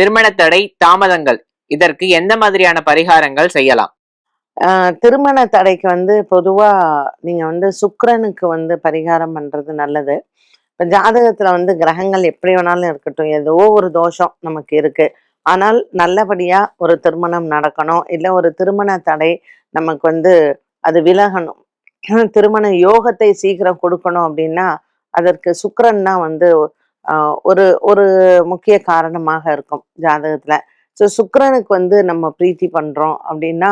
திருமண தடை தாமதங்கள். இதற்கு எந்த மாதிரியான பரிகாரங்கள் செய்யலாம்? திருமண தடைக்கு வந்து பொதுவா நீங்க வந்து சுக்கரனுக்கு வந்து பரிகாரம் பண்றது நல்லது. இப்போ ஜாதகத்துல வந்து கிரகங்கள் எப்படி வேணாலும் இருக்கட்டும். ஏதோ ஒரு தோஷம் நமக்கு இருக்கு. ஆனால் நல்லபடியா ஒரு திருமணம் நடக்கணும். இல்லை ஒரு திருமண தடை நமக்கு வந்து அது விலகணும். திருமண யோகத்தை சீக்கிரம் கொடுக்கணும் அப்படின்னா அதற்கு சுக்கரன் தான் வந்து ஒரு ஒரு முக்கிய காரணமாக இருக்கும் ஜாதகத்துல. ஸோ சுக்கரனுக்கு வந்து நம்ம பிரீத்தி பண்றோம் அப்படின்னா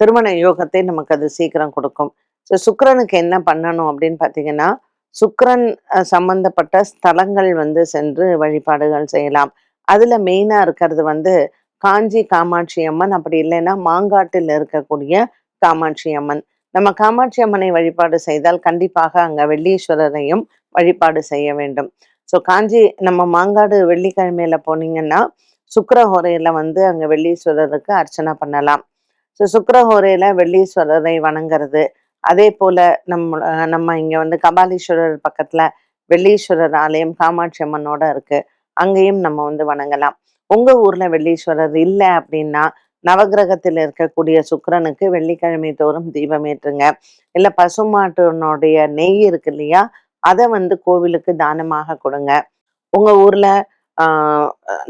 திருமண யோகத்தை நமக்கு அது சீக்கிரம் கொடுக்கும். ஸோ சுக்கரனுக்கு என்ன பண்ணணும் அப்படின்னு பார்த்தீங்கன்னா சுக்கரன் அஹ், சம்பந்தப்பட்ட ஸ்தலங்கள் வந்து சென்று வழிபாடுகள் செய்யலாம். அதுல மெயினா இருக்கிறது வந்து காஞ்சி காமாட்சி அம்மன். அப்படி இல்லைன்னா மாங்காட்டில் இருக்கக்கூடிய காமாட்சி அம்மன். நம்ம காமாட்சி அம்மனை வழிபாடு செய்தால் கண்டிப்பாக அங்க வெள்ளீஸ்வரரையும் வழிபாடு செய்ய வேண்டும். ஸோ காஞ்சி நம்ம மாங்காடு வெள்ளிக்கிழமையில போனீங்கன்னா சுக்கிரஹோரையில வந்து அங்க வெள்ளீஸ்வரருக்கு அர்ச்சனை பண்ணலாம். ஸோ சுக்கிரஹோரையில வெள்ளீஸ்வரரை வணங்குறது. அதே போல நம்ம நம்ம இங்க வந்து கபாலீஸ்வரர் பக்கத்துல வெள்ளீஸ்வரர் ஆலயம் காமாட்சி அம்மனோட இருக்கு. அங்கேயும் நம்ம வந்து வணங்கலாம். உங்க ஊர்ல வெள்ளீஸ்வரர் இல்லை அப்படின்னா நவகிரகத்தில் இருக்கக்கூடிய சுக்கரனுக்கு வெள்ளிக்கிழமை தோறும் தீபம் ஏற்றுங்க. இல்லை பசுமாட்டினுடைய நெய் இருக்கு இல்லையா அதை வந்து கோவிலுக்கு தானமாக கொடுங்க. உங்க ஊர்ல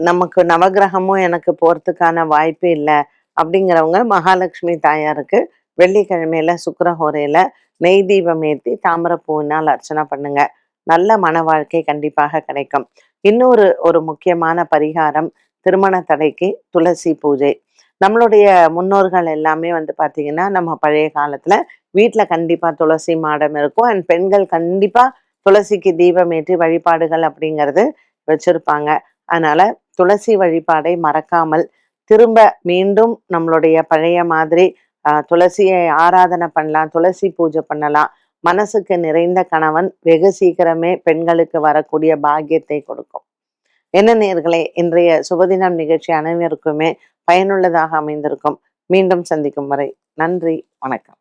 நமக்கு நவகிரகமும் எனக்கு போறதுக்கான வாய்ப்பு இல்லை அப்படிங்கிறவங்க மகாலட்சுமி தாயாருக்கு வெள்ளிக்கிழமையில சுக்கரஹோரையில நெய் தீபம் ஏற்றி தாமரப்பூவினால் அர்ச்சனை பண்ணுங்க. நல்ல மன வாழ்க்கை கண்டிப்பாக கிடைக்கும். இன்னொரு ஒரு முக்கியமான பரிகாரம் திருமண தடைக்கு துளசி பூஜை. நம்மளுடைய முன்னோர்கள் எல்லாமே வந்து பார்த்தீங்கன்னா நம்ம பழைய காலத்துல வீட்டில் கண்டிப்பாக துளசி மாடம் இருக்கும். அண்ட் பெண்கள் கண்டிப்பாக துளசிக்கு தீபம் ஏற்றி வழிபாடுகள் அப்படிங்கிறது வச்சிருப்பாங்க. அதனால துளசி வழிபாடை மறக்காமல் திரும்ப மீண்டும் நம்மளுடைய பழைய மாதிரி ஆஹ், துளசியை ஆராதனை பண்ணலாம் துளசி பூஜை பண்ணலாம். மனசுக்கு நிறைந்த கணவன் வெகு சீக்கிரமே பெண்களுக்கு வரக்கூடிய பாக்கியத்தை கொடுக்கும். என்ன நேர்களே இன்றைய சுபதினம் நிகழ்ச்சி அனைவருக்குமே பயனுள்ளதாக அமைந்திருக்கும். மீண்டும் சந்திக்கும் வரை நன்றி வணக்கம்.